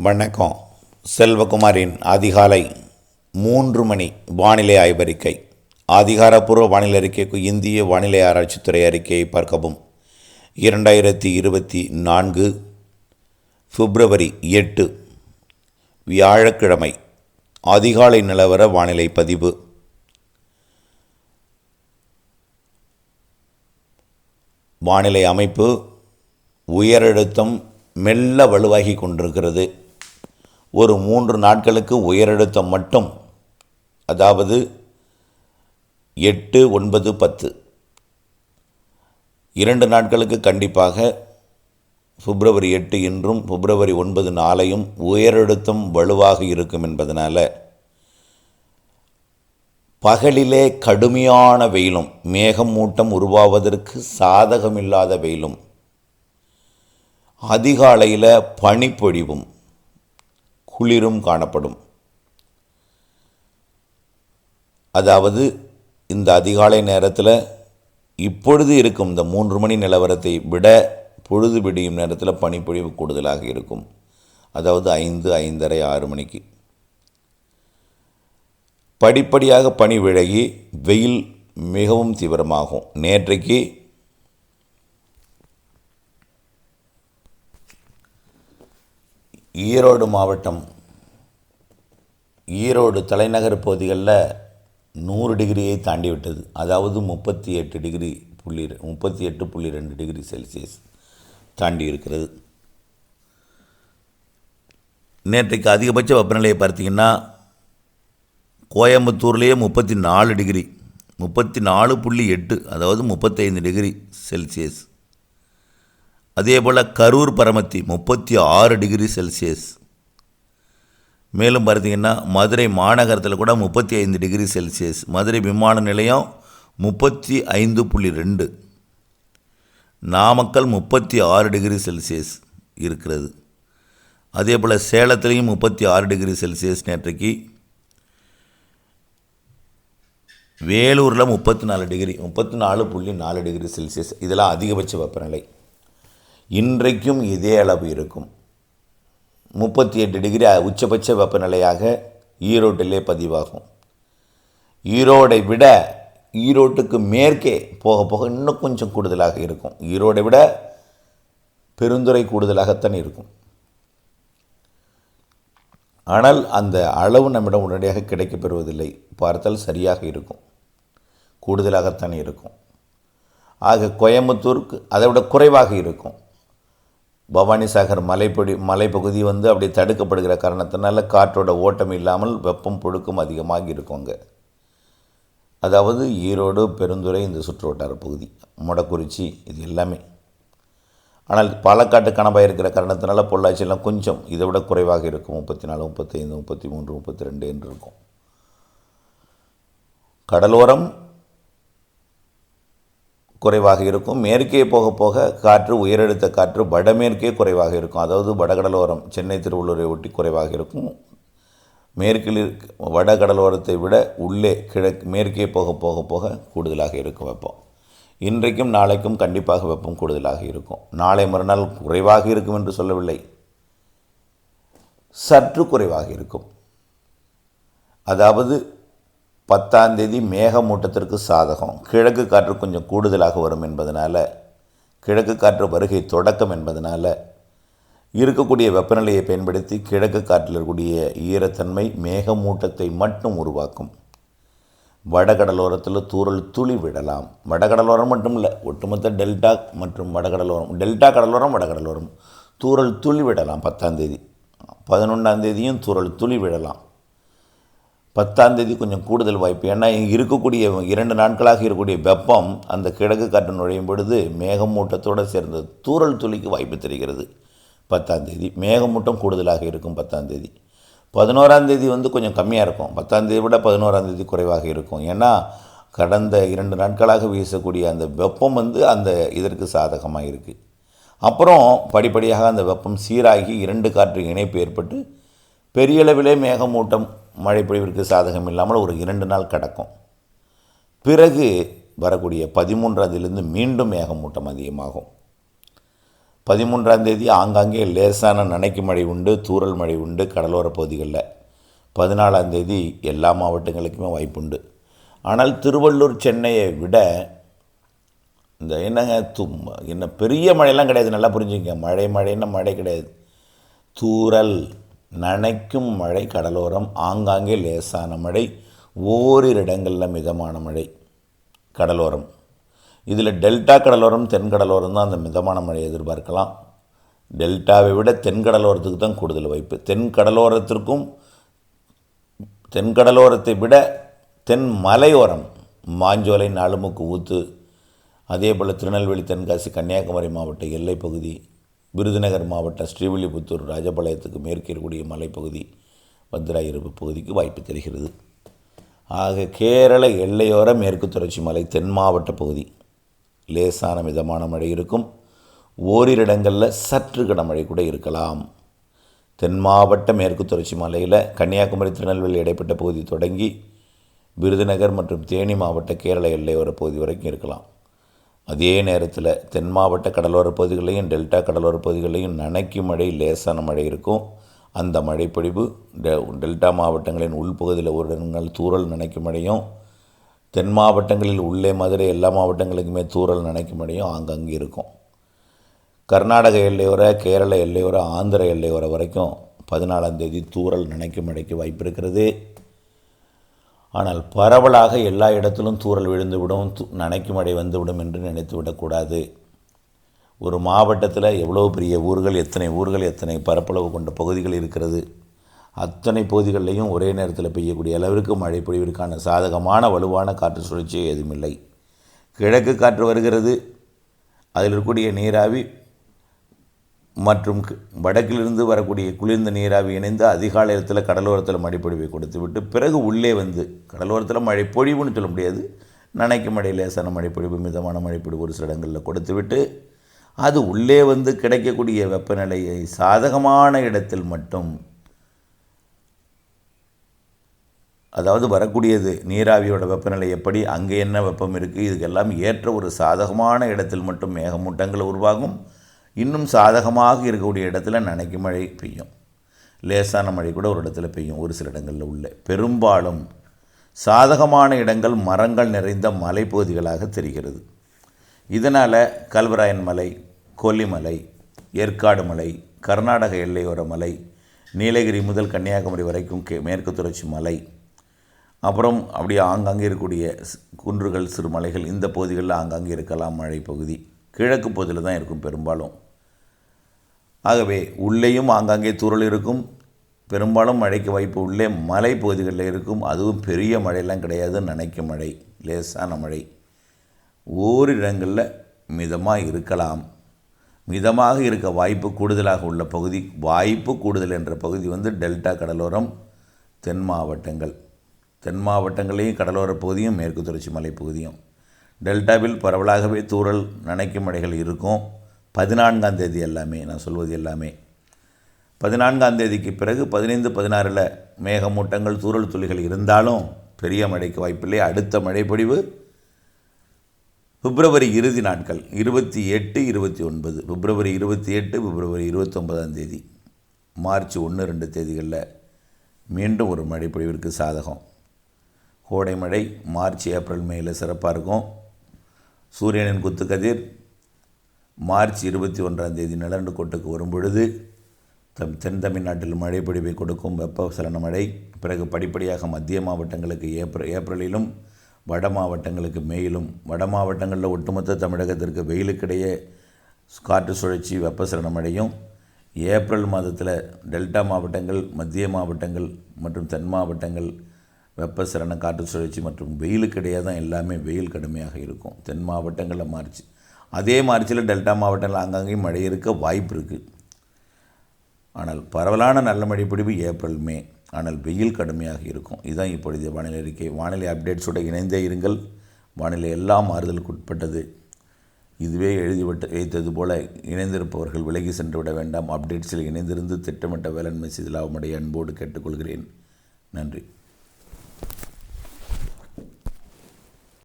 வணக்கம். செல்வகுமாரின் அதிகாலை மூன்று மணி வானிலை ஆய்வறிக்கை. அதிகாரப்பூர்வ வானிலை அறிக்கைக்கு இந்திய வானிலை ஆராய்ச்சித்துறை அறிக்கையை பார்க்கவும். இரண்டாயிரத்தி இருபத்தி நான்கு பிப்ரவரி எட்டு வியாழக்கிழமை அதிகாலை நிலவர வானிலை பதிவு. வானிலை அமைப்பு உயரழுத்தம் மெல்ல வலுவாகி கொண்டிருக்கிறது. ஒரு மூன்று நாட்களுக்கு உயரழுத்தம் மட்டும். அதாவது எட்டு ஒன்பது பத்து. இரண்டு நாட்களுக்கு கண்டிப்பாக பிப்ரவரி எட்டு இன்றும் பிப்ரவரி ஒன்பது நாளையும் உயரழுத்தம் வலுவாக இருக்கும் என்பதனால் பகலிலே கடுமையான வெயிலும் மேகம் மூட்டம் உருவாவதற்கு சாதகமில்லாத வெயிலும் அதிகாலையில் பனிப்பொழிவும் குளிரும் காணப்படும். அதாவது இந்த அதிகாலை நேரத்தில் இப்பொழுது இருக்கும் இந்த மூன்று மணி நிலவரத்தை விட பொழுது விடியும் நேரத்தில் பனிப்பொழிவு கூடுதலாக இருக்கும். அதாவது ஐந்து ஐந்தரை ஆறு மணிக்கு. படிப்படியாக பனி விலகி வெயில் மிகவும் தீவிரமாகும். நேற்றைக்கு ஈரோடு மாவட்டம் ஈரோடு தலைநகர் பகுதிகளில் நூறு டிகிரியை தாண்டி விட்டது. அதாவது முப்பத்தி எட்டு டிகிரி புள்ளி முப்பத்தி எட்டு புள்ளி ரெண்டு டிகிரி செல்சியஸ் தாண்டி இருக்கிறது. நேற்றைக்கு அதிகபட்ச வெப்பநிலையை பார்த்தீங்கன்னா கோயம்புத்தூர்லேயே முப்பத்தி நாலு டிகிரி முப்பத்தி நாலு புள்ளி எட்டு அதாவது முப்பத்தைந்து டிகிரி செல்சியஸ். அதே போல் கரூர் பரமத்தி முப்பத்தி ஆறு டிகிரி செல்சியஸ். மேலும் பார்த்தீங்கன்னா மதுரை மாநகரத்தில் கூட முப்பத்தி ஐந்து டிகிரி செல்சியஸ். மதுரை விமான நிலையம் முப்பத்தி ஐந்து புள்ளி ரெண்டு. நாமக்கல் முப்பத்தி ஆறு டிகிரி செல்சியஸ் இருக்கிறது. அதே போல் சேலத்துலேயும் முப்பத்தி ஆறு டிகிரி செல்சியஸ் நேற்றைக்கு. வேலூரில் முப்பத்தி நாலு டிகிரி முப்பத்தி நாலு புள்ளி நாலு டிகிரி செல்சியஸ். இதெல்லாம் அதிகபட்ச வெப்பநிலை. இன்றைக்கும் இதே அளவு இருக்கும். முப்பத்தி எட்டு டிகிரி உச்சபட்ச வெப்பநிலையாக ஈரோட்டிலே பதிவாகும். ஈரோடை விட ஈரோட்டுக்கு மேற்கே போக போக இன்னும் கொஞ்சம் கூடுதலாக இருக்கும். ஈரோடை விட பெருந்துறை கூடுதலாகத்தான் இருக்கும். ஆனால் அந்த அளவு நம்மிடம் உடனடியாக கிடைக்கப்பெறுவதில்லை. பார்த்தால் சரியாக இருக்கும். கூடுதலாகத்தான் இருக்கும். ஆக கோயம்புத்தூருக்கு அதை விட குறைவாக இருக்கும். பவானிசாகர் மலைப்பொடி மலைப்பகுதி வந்து அப்படி தடுக்கப்படுகிற காரணத்தினால காற்றோட ஓட்டம் இல்லாமல் வெப்பம் புழுக்கம் அதிகமாக இருக்கும் அங்கே. அதாவது ஈரோடு பெருந்துறை இந்த சுற்றுவட்டார பகுதி மொடக்குறிச்சி இது எல்லாமே. ஆனால் பாலக்காட்டு கணபாக இருக்கிற காரணத்தினால பொள்ளாச்சியெல்லாம் கொஞ்சம் இதை விட குறைவாக இருக்கும். முப்பத்தி நாலு முப்பத்தைந்து முப்பத்தி மூன்று முப்பத்தி ரெண்டு என்று இருக்கும். கடலோரம் குறைவாக இருக்கும். மேற்கே போக போக காற்று உயரழுத்த காற்று வடமேற்கே குறைவாக இருக்கும். அதாவது வடகடலோரம் சென்னை திருவள்ளூரை ஒட்டி குறைவாக இருக்கும். மேற்கில் இருக்க வடகடலோரத்தை விட உள்ளே கிழக்கு மேற்கே போக போக போக கூடுதலாக இருக்கும் வெப்பம். இன்றைக்கும் நாளைக்கும் கண்டிப்பாக வெப்பம் கூடுதலாக இருக்கும். நாளை மறுநாள் குறைவாக இருக்கும் என்று சொல்லவில்லை. சற்று குறைவாக இருக்கும். அதாவது பத்தாம் தேதி மேகமூட்டத்திற்கு சாதகம். கிழக்கு காற்று கொஞ்சம் கூடுதலாக வரும் என்பதனால் கிழக்கு காற்று வருகை தொடக்கம் என்பதனால் இருக்கக்கூடிய வெப்பநிலையை பயன்படுத்தி கிழக்கு காற்றில் இருக்கக்கூடிய ஈரத்தன்மை மேகமூட்டத்தை மட்டும் உருவாக்கும். வடகடலோரத்தில் தூரல் துளி விடலாம். வடகடலோரம் மட்டும் இல்லை ஒட்டுமொத்த டெல்டா மற்றும் வடகடலோரம் டெல்டா கடலோரம் வடகடலோரம் தூரல் துளி விடலாம் பத்தாம் தேதி. பதினொன்றாம் தேதியும் தூரல் துளி விடலாம். பத்தாம் தேதி கொஞ்சம் கூடுதல் வாய்ப்பு. ஏன்னா இங்கே இருக்கக்கூடிய இரண்டு நாட்களாக இருக்கக்கூடிய வெப்பம் அந்த கிழக்கு காற்று நுழையும் பொழுது மேகமூட்டத்தோடு சேர்ந்த தூறல் துளிக்கு வாய்ப்பு தெரிகிறது. பத்தாம் தேதி. மேகமூட்டம் கூடுதலாக இருக்கும் பத்தாம் தேதி. பதினோராம் தேதி வந்து கொஞ்சம் கம்மியாக இருக்கும். பத்தாம் தேதி விட பதினோராம் தேதி குறைவாக இருக்கும். ஏன்னா கடந்த இரண்டு நாட்களாக வீசக்கூடிய அந்த வெப்பம் வந்து அந்த இதற்கு சாதகமாக இருக்குது அப்புறம் படிப்படியாக அந்த வெப்பம் சீராகி இரண்டு காற்று இணைப்பு ஏற்பட்டு பெரிய அளவிலே மேகமூட்டம் மழைப்பொழிவிற்கு சாதகம் இல்லாமல் ஒரு இரண்டு நாள் கிடக்கும். பிறகு வரக்கூடிய பதிமூன்றாவதிலிருந்து மீண்டும் மேகமூட்டம் அதிகமாகும். பதிமூன்றாம் தேதி ஆங்காங்கே லேசான நனைக்கு மழை உண்டு தூரல் மழை உண்டு கடலோர பகுதிகளில். பதினாலாம் தேதி எல்லா மாவட்டங்களுக்குமே வாய்ப்புண்டு. ஆனால் திருவள்ளூர் சென்னையை விட இந்த என்னங்க தும் என்ன பெரிய மழையெல்லாம் கிடையாது நல்லா புரிஞ்சுங்க மழை மழைன்னா மழை கிடையாது. தூரல் நனைக்கும் மழை கடலோரம் ஆங்காங்கே லேசான மழை ஓரிரு இடங்களில் மிதமான மழை கடலோரம். இதில் டெல்டா கடலோரம் தென்கடலோரம் தான் அந்த மிதமான மழையை எதிர்பார்க்கலாம். டெல்டாவை விட தென்கடலோரத்துக்கு தான் கூடுதல் வாய்ப்பு. தென்கடலோரத்திற்கும் தென்கடலோரத்தை விட தென் மலையோரம் மாஞ்சோலை நாலுமுக்கு ஊத்து அதே போல் திருநெல்வேலி தென்காசி கன்னியாகுமரி மாவட்ட எல்லைப்பகுதி விருதுநகர் மாவட்டம் ஸ்ரீவில்லிபுத்தூர் ராஜபாளையத்துக்கு மேற்கு இருக்கக்கூடிய மலைப்பகுதி வந்திராயிருப்பு பகுதிக்கு வாய்ப்பு தெரிகிறது. ஆக கேரள எல்லையோர மேற்கு தொடர்ச்சி மலை தென் மாவட்ட பகுதி. லேசான மிதமான மழை இருக்கும். ஓரிரு இடங்களில் சற்று கனமழை கூட இருக்கலாம். தென் மாவட்ட மேற்கு தொடர்ச்சி மலையில் கன்னியாகுமரி திருநெல்வேலி இடைப்பட்ட பகுதி தொடங்கி விருதுநகர் மற்றும் தேனி மாவட்ட கேரள எல்லையோர பகுதி வரைக்கும் இருக்கலாம். அதே நேரத்தில் தென் மாவட்ட கடலோர பகுதிகளையும் டெல்டா கடலோர பகுதிகளையும் நனைக்கும் மழை லேசான மழை இருக்கும். அந்த மழைப்பொழிவு டெ டெல்டா மாவட்டங்களின் உள்பகுதியில் ஒரு இடங்கள் தூரல் நனைக்கும் மழையும் தென் மாவட்டங்களில் உள்ளே மதுரை எல்லா மாவட்டங்களுக்குமே தூரல் நனைக்கும் மழையும் அங்கங்கே இருக்கும். கர்நாடக எல்லையோர கேரள எல்லையோர ஆந்திர எல்லையோர வரைக்கும் பதினாலாம் தேதி தூரல் நனைக்கும் மழைக்கு வாய்ப்பு இருக்கிறது. ஆனால் பரவலாக எல்லா இடத்திலும் தூறல் விழுந்துவிடும் து நனைக்கும் மழை வந்துவிடும் என்று நினைத்து விடக்கூடாது. ஒரு மாவட்டத்தில் எவ்வளோ பெரிய ஊர்கள் எத்தனை ஊர்கள் எத்தனை பரப்பளவு கொண்ட பகுதிகள் இருக்கிறது. அத்தனை பகுதிகளிலையும் ஒரே நேரத்தில் பெய்யக்கூடிய அளவிற்கு மழை பொழிவிற்கான சாதகமான வலுவான காற்று சுழற்சி எதுவுமில்லை. கிழக்கு காற்று வருகிறது. அதில் இருக்கக்கூடிய நீராவி மற்றும் வடக்கிலிருந்து வரக்கூடிய குளிர்ந்த நீராவி இணைந்து அதிகாலையத்தில் கடலோரத்தில் மழைப்பொழிவை கொடுத்துவிட்டு பிறகு உள்ளே வந்து கடலோரத்தில் மழை பொழிவுன்னு சொல்ல முடியாது நனைக்கும் மழை லேசான மழைப்பொழிவு மிதமான மழைப்பொழிவு ஒரு சில இடங்களில் கொடுத்துவிட்டு அது உள்ளே வந்து கிடைக்கக்கூடிய வெப்பநிலையை சாதகமான இடத்தில் மட்டும் அதாவது வரக்கூடியது நீராவியோட வெப்பநிலை எப்படி அங்கே என்ன வெப்பம் இருக்குது இதுக்கெல்லாம் ஏற்ற ஒரு சாதகமான இடத்தில் மட்டும் மேகமூட்டங்கள் உருவாகும். இன்னும் சாதகமாக இருக்கக்கூடிய இடத்துல நனைக்கும் மழை பெய்யும். லேசான மழை கூட ஒரு இடத்துல பெய்யும் ஒரு சில இடங்களில் உள்ள. பெரும்பாலும் சாதகமான இடங்கள் மரங்கள் நிறைந்த மலைப்பகுதிகளாக தெரிகிறது. இதனால் கல்வராயன் மலை கொல்லிமலை ஏற்காடு மலை கர்நாடக எல்லையோர மலை நீலகிரி முதல் கன்னியாகுமரி வரைக்கும் கே மேற்கு தொடர்ச்சி மலை அப்புறம் அப்படியே ஆங்காங்கே இருக்கக்கூடிய குன்றுகள் சிறு மலைகள் இந்த பகுதிகளில் ஆங்காங்கே இருக்கலாம் மழை பகுதி கிழக்கு பகுதியில் தான் இருக்கும் பெரும்பாலும். ஆகவே உள்ளேயும் ஆங்காங்கே தூரல் இருக்கும். பெரும்பாலும் மழைக்கு வாய்ப்பு உள்ளே மலை பகுதிகளில் இருக்கும். அதுவும் பெரிய மழையெல்லாம் கிடையாது. நனைக்கும் மழை லேசான மழை. ஓரிடங்களில் மிதமாக இருக்கலாம். மிதமாக இருக்க வாய்ப்பு கூடுதலாக உள்ள பகுதி வாய்ப்பு கூடுதல் என்ற பகுதி வந்து டெல்டா கடலோரம் தென் மாவட்டங்கள். தென் மாவட்டங்களையும் கடலோர பகுதியும் மேற்கு தொடர்ச்சி மலைப்பகுதியும் டெல்டாவில் பரவலாகவே தூறல் நனைக்கும் மழைகள் இருக்கும். பதினான்காம் தேதி எல்லாமே நான் சொல்வது எல்லாமே. பதினான்காம் தேதிக்கு பிறகு பதினைந்து பதினாறில் மேகமூட்டங்கள் தூரல் துளிகள் இருந்தாலும் பெரிய மழைக்கு வாய்ப்பில்லை. அடுத்த மழைப்பொழிவு பிப்ரவரி இறுதி நாட்கள் இருபத்தி எட்டு இருபத்தி ஒன்பது. பிப்ரவரி இருபத்தி எட்டு பிப்ரவரி இருபத்தொன்பதாம் தேதி. மார்ச் ஒன்று ரெண்டு தேதிகளில் மீண்டும் ஒரு மழைப்பொழிவிற்கு சாதகம். கோடை மழை மார்ச் ஏப்ரல் மேயில் சிறப்பாக இருக்கும். சூரியனின் குத்துக்கதிர் மார்ச் இருபத்தி ஒன்றாம் தேதி நிலண்டு கோட்டுக்கு வரும்பொழுது தம் தென் தமிழ்நாட்டில் மழை பொழிவை கொடுக்கும் வெப்பசலன மழை பிறகு படிப்படியாக மத்திய மாவட்டங்களுக்கு ஏப்ரல் ஏப்ரலிலும் வட மாவட்டங்களுக்கு மேயிலும் வட மாவட்டங்களில் ஒட்டுமொத்த தமிழகத்திற்கு வெயிலுக்கிடையே காற்று சுழற்சி வெப்பசலன மழையும் ஏப்ரல் மாதத்தில் டெல்டா மாவட்டங்கள் மத்திய மாவட்டங்கள் மற்றும் தென் மாவட்டங்கள் வெப்பசலன காற்று சுழற்சி மற்றும் வெயிலுக்கிடையே தான் எல்லாமே வெயில் கடுமையாக இருக்கும். தென் மாவட்டங்களில் மார்ச் அதே மார்ச்சில் டெல்டா மாவட்டங்கள் அங்கங்கேயும் மழை இருக்க வாய்ப்பு இருக்குது ஆனால் பரவலான நல்ல மழை பிடிப்பு ஏப்ரல் மே. ஆனால் வெயில் கடுமையாக இருக்கும். இதுதான் இப்பொழுதைய வானிலை அறிக்கை. வானிலை அப்டேட்ஸோடு இணைந்தே இருங்கள். வானிலை எல்லாம் மாறுதலுக்கு உட்பட்டது. இதுவே எழுதிவிட்டு வைத்தது போல இணைந்திருப்பவர்கள் விலகி சென்று விட வேண்டாம். அப்டேட்ஸில் இணைந்திருந்து திட்டமிட்ட வேளாண்மை செய்து லாபமடைய அன்போடு கேட்டுக்கொள்கிறேன். நன்றி.